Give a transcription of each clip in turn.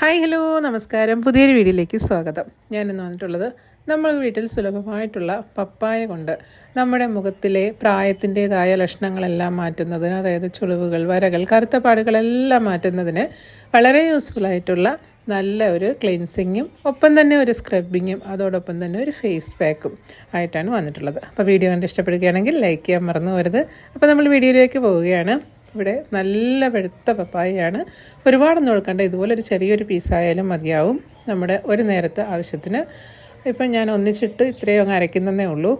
Hi hello നമസ്കാരം. പുതിയൊരു വീഡിയോയിലേക്ക് സ്വാഗതം. ഞാൻ ഇന്ന് വന്നിട്ടുള്ളത് നമ്മൾ വീട്ടിൽ സുലഭമായിട്ടുള്ള പപ്പായ കൊണ്ട് നമ്മുടെ മുഖത്തിലെ പ്രായത്തിന്റെതായ ലക്ഷണങ്ങളെല്ലാം മാറ്റുന്നതിന് അതായത് ചുളിവുകൾ വരകൾ കറുത്ത പാടുകളെല്ലാം മാറ്റുന്നതിന് വളരെ യൂസ്ഫുൾ ആയിട്ടുള്ള നല്ല ഒരു ക്ലെൻസിങ്ങും ഒപ്പം തന്നെ ഒരു സ്ക്രബിങ്ങും അതോടൊപ്പം തന്നെ ഒരു ഫേസ് പാക്കും ആയിട്ടാണ് വന്നിട്ടുള്ളത്. അപ്പോൾ വീഡിയോ കണ്ട് ഇഷ്ടപ്പെടുകയാണെങ്കിൽ ലൈക്ക് ചെയ്യാൻ മറന്നു വരുത് അപ്പോൾ നമ്മൾ വീഡിയോയിലേക്ക് പോവുകയാണ്. ഇവിടെ നല്ല വെളുത്ത പപ്പായയാണ്. ഒരുപാടൊന്നും കൊടുക്കണ്ട ഇതുപോലെ ഒരു ചെറിയൊരു പീസായാലും മതിയാവും. നമ്മുടെ ഒരു നേരത്തെ ആവശ്യത്തിന്. ഇപ്പം ഞാൻ ഒന്നിച്ചിട്ട് ഇത്രയും അങ്ങ് അരയ്ക്കുന്നതേ ഉള്ളൂ.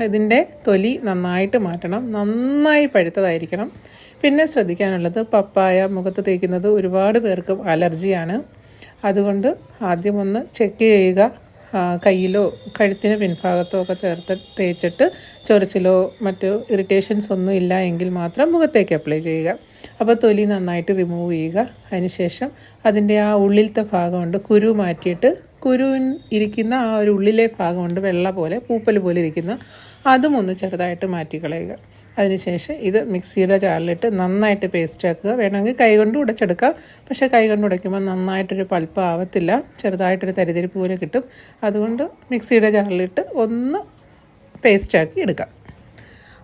ഇതിന്റെ തൊലി നന്നായിട്ട് മാറ്റണം. നന്നായി പഴുത്തതായിരിക്കണം. പിന്നെ ശ്രദ്ധിക്കാനുള്ളത് പപ്പായ മുഖത്ത് തേക്കുന്നത് ഒരുപാട് പേർക്കും അലർജിയാണ്. അതുകൊണ്ട് ആദ്യം ഒന്ന് ചെക്ക് ചെയ്യുക. കയ്യിലോ കഴുത്തിന് പിൻഭാഗത്തോ ഒക്കെ ചേർത്ത് തേച്ചിട്ട് ചൊറിച്ചിലോ മറ്റു ഇറിറ്റേഷൻസ് ഒന്നും ഇല്ല എങ്കിൽ മാത്രം മുഖത്തേക്ക് അപ്ലൈ ചെയ്യുക. അപ്പോൾ തൊലി നന്നായിട്ട് റിമൂവ് ചെയ്യുക. അതിനുശേഷം അതിന്റെ ആ ഉള്ളിലത്തെ ഭാഗമുണ്ട് കുരു മാറ്റിയിട്ട് കുരുവിൻ ഇരിക്കുന്ന ആ ഒരു ഉള്ളിലെ ഭാഗം ഭാഗമുണ്ട് വെള്ള പോലെ പൂപ്പൽ പോലെ ഇരിക്കുന്ന അതും ഒന്ന് ചെറുതായിട്ട് മാറ്റിക്കളയുക അതിനുശേഷം ഇത് മിക്സിയുടെ ചാറിലിട്ട് നന്നായിട്ട് പേസ്റ്റ് ആക്കുക. വേണമെങ്കിൽ കൈകൊണ്ട് ഉടച്ചെടുക്കാം. പക്ഷേ കൈകൊണ്ട് ഉടയ്ക്കുമ്പോൾ നന്നായിട്ടൊരു പൾപ്പ് ആവത്തില്ല. ചെറുതായിട്ടൊരു തരിതരിപ്പ് പോലെ കിട്ടും. അതുകൊണ്ട് മിക്സിയുടെ ചാറിലിട്ട് ഒന്ന് പേസ്റ്റാക്കി എടുക്കാം.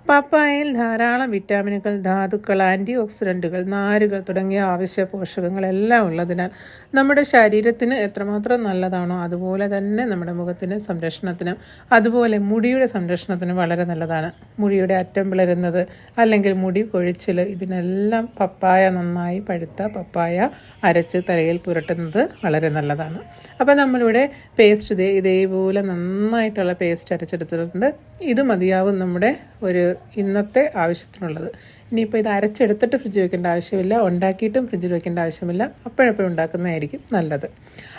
പപ്പായയിൽ ധാരാളം വിറ്റാമിനുകൾ ധാതുക്കൾ ആന്റി ഓക്സിഡന്റുകൾ നാരുകൾ തുടങ്ങിയ ആവശ്യ പോഷകങ്ങളെല്ലാം ഉള്ളതിനാൽ നമ്മുടെ ശരീരത്തിന് എത്രമാത്രം നല്ലതാണോ അതുപോലെ തന്നെ നമ്മുടെ മുഖത്തിന് സംരക്ഷണത്തിനും അതുപോലെ മുടിയുടെ സംരക്ഷണത്തിനും വളരെ നല്ലതാണ്. മുടിയുടെ അറ്റം പിളരുന്നത് അല്ലെങ്കിൽ മുടി കൊഴിച്ചിൽ ഇതിനെല്ലാം പപ്പായ നന്നായി പഴുത്ത പപ്പായ അരച്ച് തലയിൽ പുരട്ടുന്നത് വളരെ നല്ലതാണ്. അപ്പോൾ നമ്മളിവിടെ പേസ്റ്റ് ഇതേ ഇതേപോലെ നന്നായിട്ടുള്ള പേസ്റ്റ് അരച്ചെടുത്തിട്ടുണ്ട്. ഇത് മതിയാവും നമ്മുടെ ഒരു ഇന്നത്തെ ആവശ്യത്തിനുള്ളത്. ഇനിയിപ്പോൾ ഇത് അരച്ചെടുത്തിട്ട് ഫ്രിഡ്ജ് വെക്കേണ്ട ആവശ്യമില്ല. ഉണ്ടാക്കിയിട്ടും ഫ്രിഡ്ജിൽ വെക്കേണ്ട ആവശ്യമില്ല. അപ്പോഴപ്പോഴും ഉണ്ടാക്കുന്നതായിരിക്കും നല്ലത്.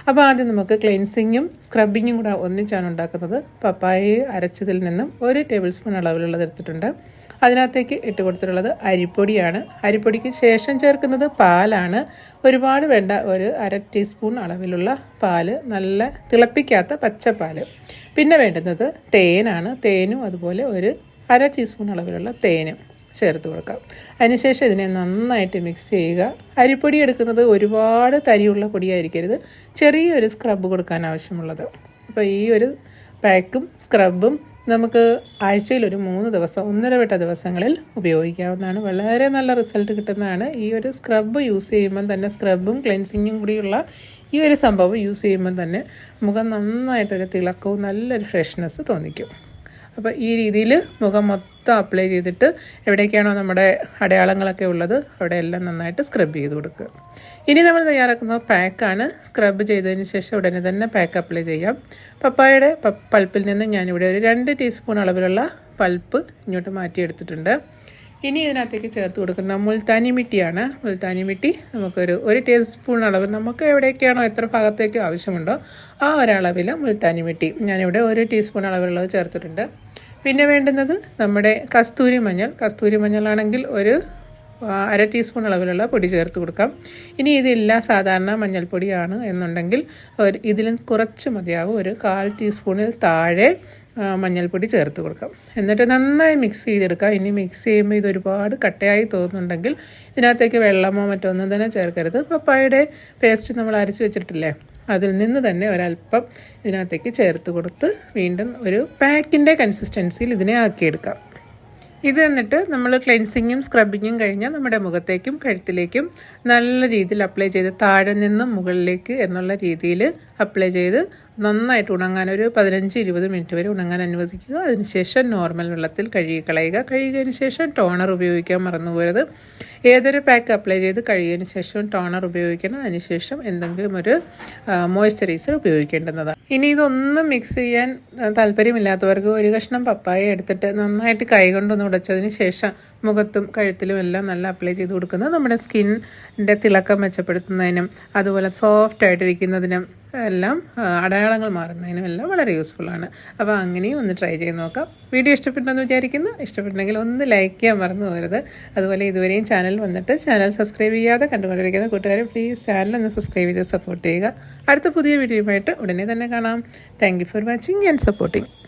അപ്പോൾ ആദ്യം നമുക്ക് ക്ലെൻസിങ്ങും സ്ക്രബിങ്ങും കൂടെ ഒന്നിച്ചാണ് ഉണ്ടാക്കുന്നത്. പപ്പായ അരച്ചതിൽ നിന്നും ഒരു ടേബിൾ സ്പൂൺ അളവിലുള്ളത് എടുത്തിട്ടുണ്ട്. അതിനകത്തേക്ക് ഇട്ട് കൊടുത്തിട്ടുള്ളത് അരിപ്പൊടിയാണ്. അരിപ്പൊടിക്ക് ശേഷം ചേർക്കുന്നത് പാലാണ്. ഒരുപാട് വേണ്ട ഒരു അര ടീസ്പൂൺ അളവിലുള്ള പാൽ. നല്ല തിളപ്പിക്കാത്ത പച്ചപ്പാൽ. പിന്നെ വേണ്ടുന്നത് തേനാണ്. തേനും അതുപോലെ ഒരു അര ടീസ്പൂൺ അളവിലുള്ള തേനും ചേർത്ത് കൊടുക്കാം. അതിനുശേഷം ഇതിനെ നന്നായിട്ട് മിക്സ് ചെയ്യുക. അരിപ്പൊടി എടുക്കുന്നത് ഒരുപാട് തരിയുള്ള പൊടിയായിരിക്കരുത്. ചെറിയൊരു സ്ക്രബ് കൊടുക്കാൻ ആവശ്യമുള്ളത്. അപ്പോൾ ഈ ഒരു പാക്കും സ്ക്രബും നമുക്ക് ആഴ്ചയിൽ ഒരു മൂന്ന് ദിവസം ഒന്നര വട്ട ദിവസങ്ങളിൽ ഉപയോഗിക്കാവുന്നതാണ്. വളരെ നല്ല റിസൾട്ട് കിട്ടുന്നതാണ്. ഈ ഒരു സ്ക്രബ് യൂസ് ചെയ്യുമ്പം തന്നെ സ്ക്രബും ക്ലെൻസിങ്ങും കൂടിയുള്ള ഈ ഒരു സംഭവം യൂസ് ചെയ്യുമ്പം തന്നെ മുഖം നന്നായിട്ടൊരു തിളക്കവും നല്ലൊരു ഫ്രഷ്നെസ് തോന്നിക്കും. അപ്പോൾ ഈ രീതിയിൽ മുഖം മൊത്തം അപ്ലൈ ചെയ്തിട്ട് എവിടേക്കാണോ നമ്മുടെ അടയാളങ്ങളൊക്കെ ഉള്ളത് അവിടെ എല്ലാം നന്നായിട്ട് സ്ക്രബ് ചെയ്ത് കൊടുക്കുക. ഇനി നമ്മൾ തയ്യാറാക്കുന്ന പാക്കാണ് സ്ക്രബ് ചെയ്തതിന് ശേഷം ഉടനെ തന്നെ പാക്ക് അപ്ലൈ ചെയ്യാം. പപ്പായയുടെ പൾപ്പിൽ നിന്ന് ഞാനിവിടെ ഒരു രണ്ട് ടീസ്പൂൺ അളവിലുള്ള പൾപ്പ് ഇങ്ങോട്ട് മാറ്റിയെടുത്തിട്ടുണ്ട്. ഇനി ഇതിനകത്തേക്ക് ചേർത്ത് കൊടുക്കുന്ന മുൾത്താനി മിട്ടിയാണ്. മുൾത്താനി മിട്ടി നമുക്കൊരു ഒരു ടീസ്പൂൺ അളവ് നമുക്ക് എവിടേക്കാണോ എത്ര ഭാഗത്തേക്ക് ആവശ്യമുണ്ടോ ആ ഒരളവിൽ മുൾത്താനി മിട്ടി. ഞാനിവിടെ ഒരു ടീസ്പൂൺ അളവിലുള്ളത് ചേർത്തിട്ടുണ്ട്. പിന്നെ വേണ്ടുന്നത് നമ്മുടെ കസ്തൂരി മഞ്ഞൾ. കസ്തൂരി മഞ്ഞളാണെങ്കിൽ ഒരു അര ടീസ്പൂൺ അളവിലുള്ള പൊടി ചേർത്ത് കൊടുക്കാം. ഇനി ഇതില്ല സാധാരണ മഞ്ഞൾപ്പൊടിയാണ് എന്നുണ്ടെങ്കിൽ ഒരു ഇതിലും കുറച്ച് മതിയാവും. ഒരു കാൽ ടീസ്പൂണിൽ താഴെ മഞ്ഞൾപ്പൊടി ചേർത്ത് കൊടുക്കാം. എന്നിട്ട് നന്നായി മിക്സ് ചെയ്തെടുക്കാം. ഇനി മിക്സ് ചെയ്യുമ്പോൾ ഇത് ഒരുപാട് കട്ടയായി തോന്നുന്നുണ്ടെങ്കിൽ ഇതിനകത്തേക്ക് വെള്ളമോ മറ്റോ ഒന്നും തന്നെ ചേർക്കരുത്. പപ്പായയുടെ പേസ്റ്റ് നമ്മൾ അരച്ച് വെച്ചിട്ടില്ലേ അതിൽ നിന്ന് തന്നെ ഒരല്പം ഇതിനകത്തേക്ക് ചേർത്ത് കൊടുത്ത് വീണ്ടും ഒരു പാക്കിന്റെ കൺസിസ്റ്റൻസിയിൽ ഇതിനെ ആക്കിയെടുക്കാം. ഇത് എന്നിട്ട് നമ്മൾ ക്ലെൻസിങ്ങും സ്ക്രബിങ്ങും കഴിഞ്ഞാൽ നമ്മുടെ മുഖത്തേക്കും കഴുത്തിലേക്കും നല്ല രീതിയിൽ അപ്ലൈ ചെയ്ത് താഴെ നിന്നും മുകളിലേക്ക് എന്നുള്ള രീതിയിൽ അപ്ലൈ ചെയ്ത് നന്നായിട്ട് ഉണങ്ങാൻ ഒരു പതിനഞ്ച് ഇരുപത് മിനിറ്റ് വരെ ഉണങ്ങാൻ അനുവദിക്കുക. അതിനുശേഷം നോർമൽ വെള്ളത്തിൽ കഴുകി കളയുക. കഴുകിയതിന് ശേഷം ടോണർ ഉപയോഗിക്കാൻ മറന്നുപോയത് ഏതൊരു പാക്ക് അപ്ലൈ ചെയ്ത് കഴുകിയതിന് ശേഷം ടോണർ ഉപയോഗിക്കണം. അതിനുശേഷം എന്തെങ്കിലും ഒരു മോയ്സ്ചറൈസർ ഉപയോഗിക്കേണ്ടുന്നത് ഇനി ഇതൊന്നും മിക്സ് ചെയ്യാൻ താല്പര്യമില്ലാത്തവർക്ക് ഒരു കഷ്ണം പപ്പായ എടുത്തിട്ട് നന്നായിട്ട് കൈകൊണ്ടൊന്ന് ഉടച്ചതിന് ശേഷം മുഖത്തും കഴുത്തിലും എല്ലാം നല്ല അപ്ലൈ ചെയ്ത് കൊടുക്കുന്നത് നമ്മുടെ സ്കിന്നിന്റെ തിളക്കം മെച്ചപ്പെടുത്തുന്നതിനും അതുപോലെ സോഫ്റ്റ് ആയിട്ടിരിക്കുന്നതിനും എല്ലാം അടയാളങ്ങൾ മാറുന്നതിനും എല്ലാം വളരെ യൂസ്ഫുള്ളാണ് അപ്പോൾ അങ്ങനെയും ഒന്ന് ട്രൈ ചെയ്ത് നോക്കാം. വീഡിയോ ഇഷ്ടപ്പെട്ടെന്ന് വിചാരിക്കുന്നു. ഇഷ്ടപ്പെട്ടെങ്കിൽ ഒന്ന് ലൈക്ക് ചെയ്യാൻ മറന്നു പോകരുത്. അതുപോലെ ഇതുവരെയും ചാനൽ വന്നിട്ട് ചാനൽ സബ്സ്ക്രൈബ് ചെയ്യാതെ കണ്ടുകൊണ്ടിരിക്കുന്ന കൂട്ടുകാരെ പ്ലീസ് ചാനൽ ഒന്ന് സബ്സ്ക്രൈബ് ചെയ്ത് സപ്പോർട്ട് ചെയ്യുക. അടുത്ത പുതിയ വീഡിയോയുമായിട്ട് ഉടനെ തന്നെ കാണാം. Thank for watching and supporting